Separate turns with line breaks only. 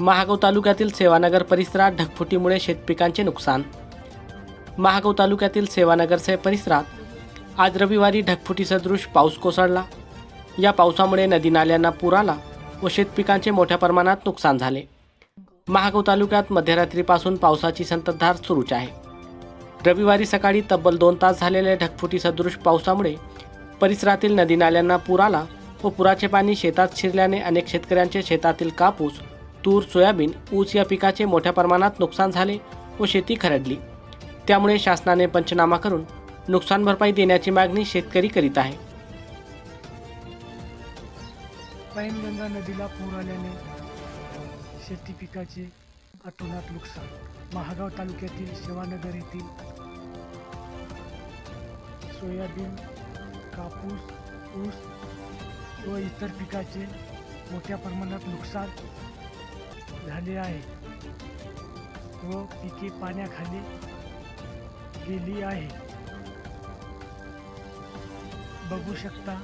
महागाव तालुक्यातील सेवानगर परिसरात ढगफुटीमुळे शेतपिकांचे नुकसान. महागाव तालुक्यातील सेवानगरचे परिसरात आज रविवारी ढगफुटीसदृश पाऊस कोसळला. या पावसामुळे नदी नाल्यांना पूर आला व शेतपिकांचे मोठ्या प्रमाणात नुकसान झाले. महागाव तालुक्यात मध्यरात्रीपासून पावसाची संततधार सुरूच आहे. रविवारी सकाळी तब्बल दोन तास झालेल्या ढगफुटीसदृश पावसामुळे परिसरातील नदी नाल्यांना पूर आला व पुराचे पाणी शेतात शिरल्याने अनेक शेतकऱ्यांचे शेतातील कापूस तूर सोयाबीन ऊस या पिकाचे मोठ्या प्रमाणात नुकसान झाले व शेती खरडली. त्यामुळे शासनाने पंचनामा करून नुकसान भरपाई देण्याची मागणी शेतकरी करीत आहे.
पैनगंगा नदीला पूर आल्याने शेती पिकाचे अतोनात नुकसान. महागाव तालुक्यातील शिवानगर येथील सोयाबीन कापूस ऊस व इतर पिकाचे मोठ्या प्रमाणात नुकसान. झाले आहे. व पिके पाण्याखाली गेली आहे. बघू शकता